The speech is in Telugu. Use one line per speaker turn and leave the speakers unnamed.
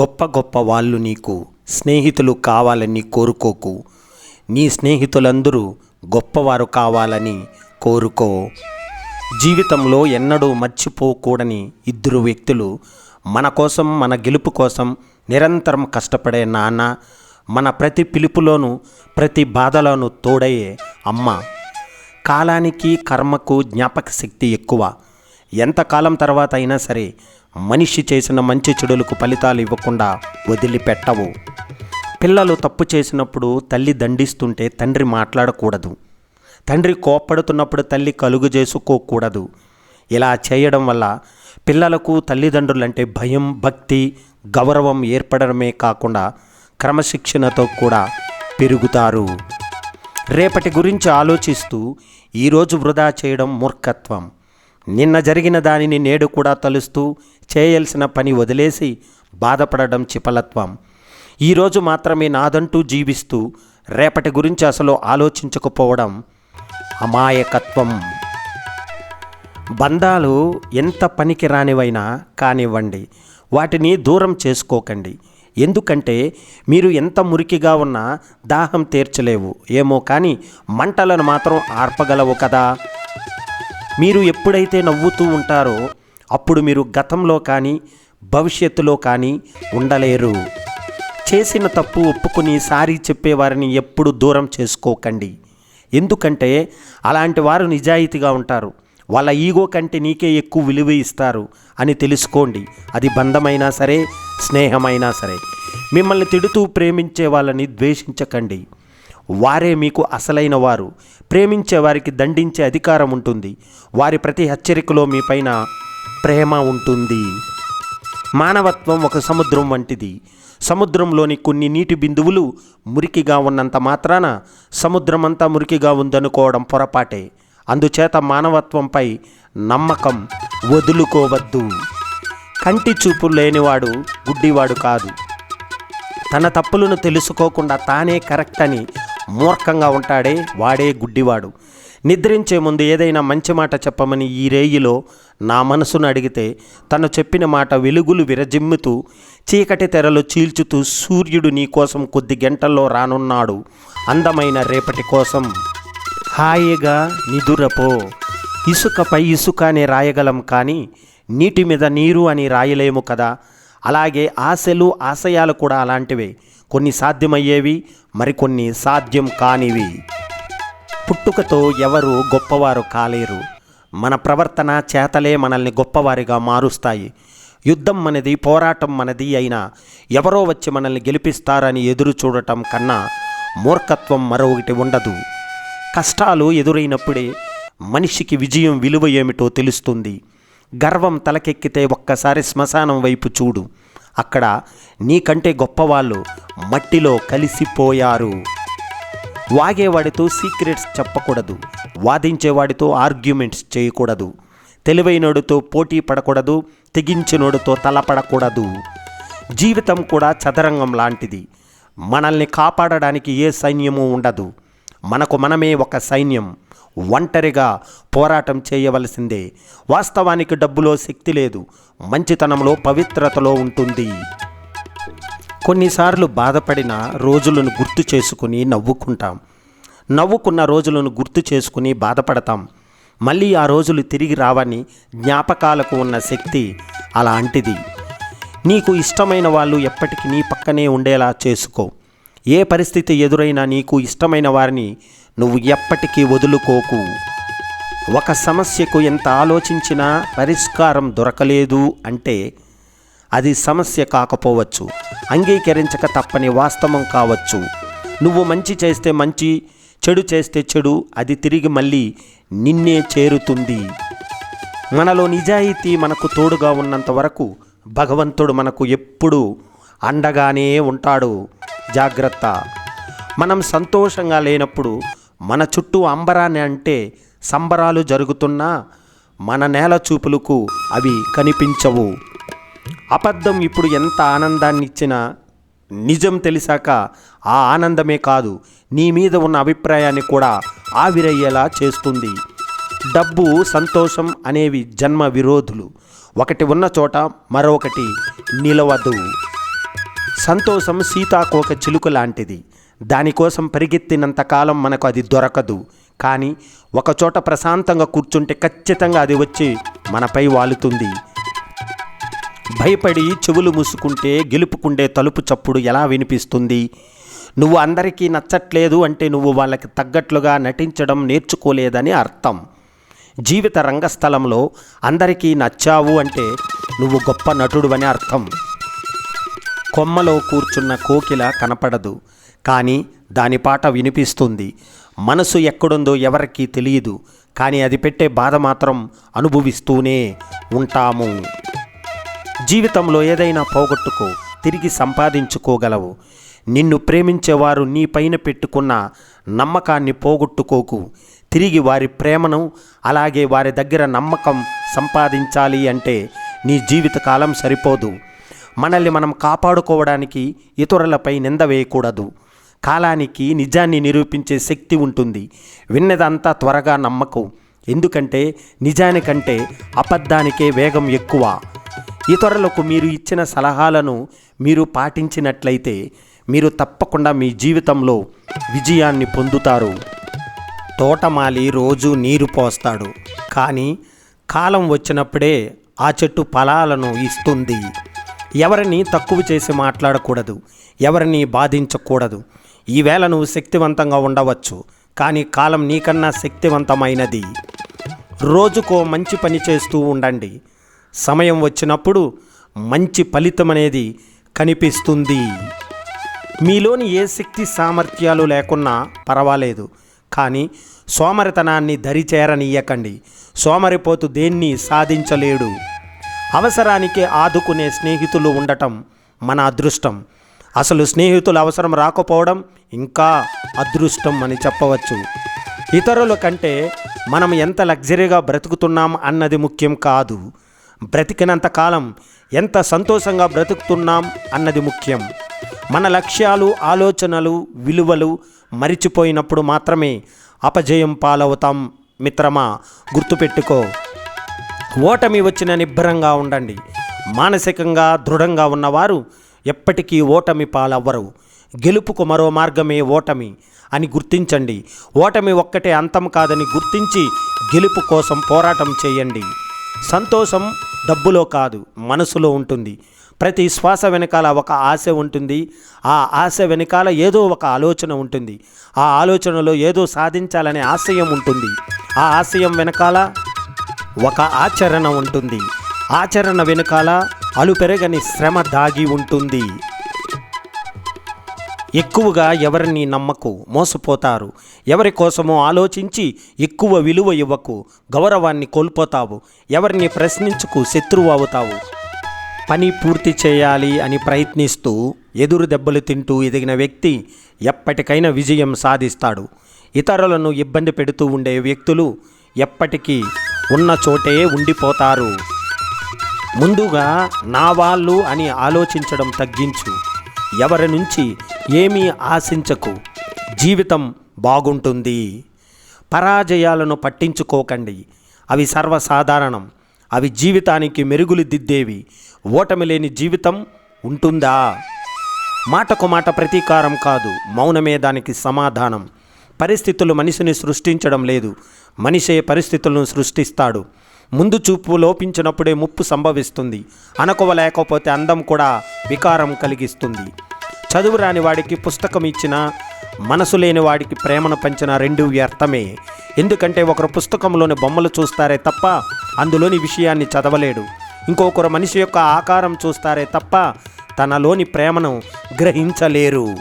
గొప్ప గొప్ప వాళ్ళు నీకు స్నేహితులు కావాలని కోరుకోకు. నీ స్నేహితులందరూ గొప్పవారు కావాలని కోరుకో. జీవితంలో ఎన్నడూ మర్చిపోకూడని ఇద్దరు వ్యక్తులు మన కోసం మన గెలుపు కోసం నిరంతరం కష్టపడే నాన్న మన ప్రతి పిలుపులోనూ ప్రతి బాధలోనూ తోడయ్యే అమ్మ. కాలానికి కర్మకు జ్ఞాపక శక్తి ఎక్కువ. ఎంతకాలం తర్వాత అయినా సరే మనిషి చేసిన మంచి చెడులకు ఫలితాలు ఇవ్వకుండా వదిలిపెట్టవు. పిల్లలు తప్పు చేసినప్పుడు తల్లి దండిస్తుంటే తండ్రి మాట్లాడకూడదు. తండ్రి కోప్పడుతున్నప్పుడు తల్లి కలుగు చేసుకోకూడదు. ఇలా చేయడం వల్ల పిల్లలకు తల్లిదండ్రులంటే భయం భక్తి గౌరవం ఏర్పడడమే కాకుండా క్రమశిక్షణతో కూడా పెరుగుతారు. రేపటి గురించి ఆలోచిస్తూ ఈరోజు వృధా చేయడం మూర్ఖత్వం. నిన్న జరిగిన దానిని నేడు కూడా తలుస్తూ చేయాల్సిన పని వదిలేసి బాధపడడం చిపలత్వం. ఈరోజు మాత్రమే నాదంటూ జీవిస్తూ రేపటి గురించి అసలు ఆలోచించకపోవడం అమాయకత్వం. బంధాలు ఎంత పనికి రానివైనా కానివ్వండి వాటిని దూరం చేసుకోకండి. ఎందుకంటే మీరు ఎంత మురికిగా ఉన్నా దాహం తీర్చలేవు. ఏమో కానీ మంటలను మాత్రం ఆర్పగలవు కదా. మీరు ఎప్పుడైతే నవ్వుతూ ఉంటారో అప్పుడు మీరు గతంలో కానీ భవిష్యత్తులో కానీ ఉండలేరు. చేసిన తప్పు ఒప్పుకుని సారీ చెప్పేవారిని ఎప్పుడు దూరం చేసుకోకండి. ఎందుకంటే అలాంటి వారు నిజాయితీగా ఉంటారు. వాళ్ళ ఈగో కంటే నీకే ఎక్కువ విలువ ఇస్తారు అని తెలుసుకోండి. అది బంధమైనా సరే స్నేహమైనా సరే. మిమ్మల్ని తిడుతూ ప్రేమించే వాళ్ళని ద్వేషించకండి. వారే మీకు అసలైన వారు. ప్రేమించే వారికి దండించే అధికారం ఉంటుంది. వారి ప్రతి హెచ్చరికలో మీపైన ప్రేమ ఉంటుంది. మానవత్వం ఒక సముద్రం వంటిది. సముద్రంలోని కొన్ని నీటి బిందువులు మురికిగా ఉన్నంత మాత్రాన సముద్రమంతా మురికిగా ఉందనుకోవడం పొరపాటే. అందుచేత మానవత్వంపై నమ్మకం వదులుకోవద్దు. కంటి చూపు లేనివాడు గుడ్డివాడు కాదు. తన తప్పులను తెలుసుకోకుండా తానే కరెక్ట్ అని మూర్ఖంగా ఉంటాడే వాడే గుడ్డివాడు. నిద్రించే ముందు ఏదైనా మంచి మాట చెప్పమని ఈ రేయిలో నా మనసును అడిగితే తను చెప్పిన మాట వెలుగులు విరజిమ్ముతూ చీకటి తెరలు చీల్చుతూ సూర్యుడు నీ కోసం కొద్ది గంటల్లో రానున్నాడు. అందమైన రేపటి కోసం. హాయిగా నిదురపో. ఇసుకపై ఇసుక అని రాయగలం కానీ నీటి మీద నీరు అని రాయలేము కదా. అలాగే ఆశలు ఆశయాలు కూడా అలాంటివే. కొన్ని సాధ్యమయ్యేవి మరికొన్ని సాధ్యం కానివి. పుట్టుకతో ఎవరు గొప్పవారు కాలేరు. మన ప్రవర్తన చేతలే మనల్ని గొప్పవారిగా మారుస్తాయి. యుద్ధం మనది పోరాటం మనది అయినా ఎవరో వచ్చి మనల్ని గెలిపిస్తారని ఎదురు చూడటం కన్నా మూర్ఖత్వం మరొకటి ఉండదు. కష్టాలు ఎదురైనప్పుడే మనిషికి విజయం విలువ ఏమిటో తెలుస్తుంది. గర్వం తలకెక్కితే ఒక్కసారి శ్మశానం వైపు చూడు. అక్కడ నీకంటే గొప్పవాళ్ళు మట్టిలో కలిసిపోయారు. వాగేవాడితో సీక్రెట్స్ చెప్పకూడదు. వాదించేవాడితో ఆర్గ్యుమెంట్స్ చేయకూడదు. తెలివైనోడితో పోటీ పడకూడదు. తెగించినోడితో తలపడకూడదు జీవితం కూడా చదరంగం లాంటిది. మనల్ని కాపాడడానికి ఏ సైన్యము ఉండదు. మనకు మనమే ఒక సైన్యం. ఒంటరిగా పోరాటం చేయవలసిందే. వాస్తవానికి డబ్బులో శక్తి లేదు. మంచితనంలో పవిత్రతలో ఉంటుంది. కొన్నిసార్లు బాధపడిన రోజులను గుర్తు చేసుకుని నవ్వుకుంటాం. నవ్వుకున్న రోజులను గుర్తు చేసుకుని బాధపడతాం. మళ్ళీ ఆ రోజులు తిరిగి రావని జ్ఞాపకాలకు ఉన్న శక్తి అలాంటిది. నీకు ఇష్టమైన వాళ్ళు ఎప్పటికీ నీ పక్కనే ఉండేలా చేసుకో. ఏ పరిస్థితి ఎదురైనా నీకు ఇష్టమైన వారిని నువ్వు ఎప్పటికీ వదులుకోకు. ఒక సమస్యకు ఎంత ఆలోచించినా పరిష్కారం దొరకలేదు అంటే అది సమస్య కాకపోవచ్చు. అంగీకరించక తప్పని వాస్తవం కావచ్చు. నువ్వు మంచి చేస్తే మంచి చెడు చేస్తే చెడు అది తిరిగి మళ్ళీ నిన్నే చేరుతుంది. మనలో నిజాయితీ మనకు తోడుగా ఉన్నంత వరకు భగవంతుడు మనకు ఎప్పుడూ అండగానే ఉంటాడు. జాగ్రత్త. మనం సంతోషంగా లేనప్పుడు మన చుట్టూ అంబరాన్ని అంటే సంబరాలు జరుగుతున్నా మన నేల చూపులకు అవి కనిపించవు. అబద్ధం ఇప్పుడు ఎంత ఆనందాన్ని ఇచ్చినా నిజం తెలిసాక ఆ ఆనందమే కాదు నీ మీద ఉన్న అభిప్రాయాన్ని కూడా ఆవిరయ్యేలా చేస్తుంది. డబ్బు సంతోషం అనేవి జన్మ విరోధులు. ఒకటి ఉన్న చోట మరొకటి నిలవదు. సంతోషం సీతాకోక చిలుక లాంటిది. దానికోసం పరిగెత్తినంత కాలం మనకు అది దొరకదు. కానీ ఒకచోట ప్రశాంతంగా కూర్చుంటే ఖచ్చితంగా అది వచ్చి మనపై వాలుతుంది. భయపడి చెవులు మూసుకుంటే గెలుపుకుండే తలుపు చప్పుడు ఎలా వినిపిస్తుంది? నువ్వు అందరికీ నచ్చట్లేదు అంటే నువ్వు వాళ్ళకి తగ్గట్లుగా నటించడం నేర్చుకోలేదని అర్థం. జీవిత రంగస్థలంలో అందరికీ నచ్చావు అంటే నువ్వు గొప్ప నటుడువని అర్థం. కొమ్మలో కూర్చున్న కోకిల కనపడదు కానీ దాని పాట వినిపిస్తుంది. మనసు ఎక్కడుందో ఎవరికీ తెలియదు కానీ అది పెట్టే బాధ మాత్రం అనుభవిస్తూనే ఉంటాము. జీవితంలో ఏదైనా పోగొట్టుకో తిరిగి సంపాదించుకోగలవు. నిన్ను ప్రేమించేవారు నీ పైన పెట్టుకున్న నమ్మకాన్ని పోగొట్టుకోకు. తిరిగి వారి ప్రేమను అలాగే వారి దగ్గర నమ్మకం సంపాదించాలి అంటే నీ జీవితకాలం సరిపోదు. మనల్ని మనం కాపాడుకోవడానికి ఇతరులపై నింద వేయకూడదు. కాలానికి నిజాన్ని నిరూపించే శక్తి ఉంటుంది. విన్నదంతా త్వరగా నమ్మకు. ఎందుకంటే నిజానికంటే అబద్ధానికే వేగం ఎక్కువ. ఇతరులకు మీరు ఇచ్చిన సలహాలను మీరు పాటించినట్లయితే మీరు తప్పకుండా మీ జీవితంలో విజయాన్ని పొందుతారు. తోటమాలి రోజు నీరు పోస్తాడు. కానీ కాలం వచ్చినప్పుడే ఆ చెట్టు ఫలాలను ఇస్తుంది. ఎవరిని తక్కువ చేసి మాట్లాడకూడదు ఎవరిని బాధించకూడదు. ఈవేళ నువ్వు శక్తివంతంగా ఉండవచ్చు కానీ కాలం నీకన్నా శక్తివంతమైనది. రోజుకో మంచి పని చేస్తూ ఉండండి. సమయం వచ్చినప్పుడు మంచి ఫలితం అనేది కనిపిస్తుంది. మీలోని ఏ శక్తి సామర్థ్యాలు లేకున్నా పర్వాలేదు కానీ సోమరితనాన్ని దరిచేరనీయకండి. సోమరిపోతు దేన్ని సాధించలేడు. అవసరానికి ఆదుకునే స్నేహితులు ఉండటం మన అదృష్టం. అసలు స్నేహితులు అవసరం రాకపోవడం ఇంకా అదృష్టం అని చెప్పవచ్చు. ఇతరుల కంటే మనం ఎంత లగ్జరీగా బ్రతుకుతున్నాం అన్నది ముఖ్యం కాదు. బ్రతికినంత కాలం ఎంత సంతోషంగా బ్రతుకుతున్నాం అన్నది ముఖ్యం. మన లక్ష్యాలు ఆలోచనలు విలువలు మరిచిపోయినప్పుడు మాత్రమే అపజయం పాలవుతాం మిత్రమా? గుర్తుపెట్టుకో. ఓటమి వచ్చిన నిబ్బరంగా ఉండండి. మానసికంగా దృఢంగా ఉన్నవారు ఎప్పటికీ ఓటమి పాలవ్వరు. గెలుపుకు మరో మార్గమే ఓటమి అని గుర్తించండి. ఓటమి ఒక్కటే అంతం కాదని గుర్తించి గెలుపు కోసం పోరాటం చేయండి. సంతోషం డబ్బులో కాదు మనసులో ఉంటుంది. ప్రతి శ్వాస వెనకాల ఒక ఆశ ఉంటుంది. ఆ ఆశ వెనకాల ఏదో ఒక ఆలోచన ఉంటుంది. ఆ ఆలోచనలో ఏదో సాధించాలనే ఆశయం ఉంటుంది. ఆ ఆశయం వెనకాల ఒక ఆచరణ ఉంటుంది. ఆచరణ వెనుకాల అలుపెరగని శ్రమ దాగి ఉంటుంది. ఎక్కువగా ఎవరిని నమ్మకు మోసపోతారు. ఎవరి కోసమో ఆలోచించి ఎక్కువ విలువ ఇవ్వకు గౌరవాన్ని కోల్పోతావు. ఎవరిని ప్రశ్నించుకు శత్రువు అవుతావు. పని పూర్తి చేయాలి అని ప్రయత్నిస్తూ ఎదురు దెబ్బలు తింటూ ఎదిగిన వ్యక్తి ఎప్పటికైనా విజయం సాధిస్తాడు. ఇతరులను ఇబ్బంది పెడుతూ ఉండే వ్యక్తులు ఎప్పటికీ ఉన్న చోటే ఉండిపోతారు. ముందుగా నా వాళ్ళు అని ఆలోచించడం తగ్గించు. ఎవరి నుంచి ఏమీ ఆశించకు. జీవితం బాగుంటుంది. పరాజయాలను పట్టించుకోకండి. అవి సర్వసాధారణం. అవి జీవితానికి మెరుగులు దిద్దేవి. ఓటమి లేని జీవితం ఉంటుందా? మాటకు మాట ప్రతీకారం కాదు. మౌనమే దానికి సమాధానం. పరిస్థితులు మనిషిని సృష్టించడం లేదు. మనిషే పరిస్థితులను సృష్టిస్తాడు. ముందు చూపు లోపించినప్పుడే ముప్పు సంభవిస్తుంది. అనకువ లేకపోతే అందం కూడా వికారం కలిగిస్తుంది. చదువు రాని వాడికి పుస్తకం ఇచ్చిన మనసు లేని వాడికి ప్రేమను పంచిన రెండు వ్యర్థమే. ఎందుకంటే ఒకరు పుస్తకంలోని బొమ్మలు చూస్తారే తప్ప అందులోని విషయాన్ని చదవలేడు. ఇంకొకరు మనిషి యొక్క ఆకారం చూస్తారే తప్ప తనలోని ప్రేమను గ్రహించలేరు.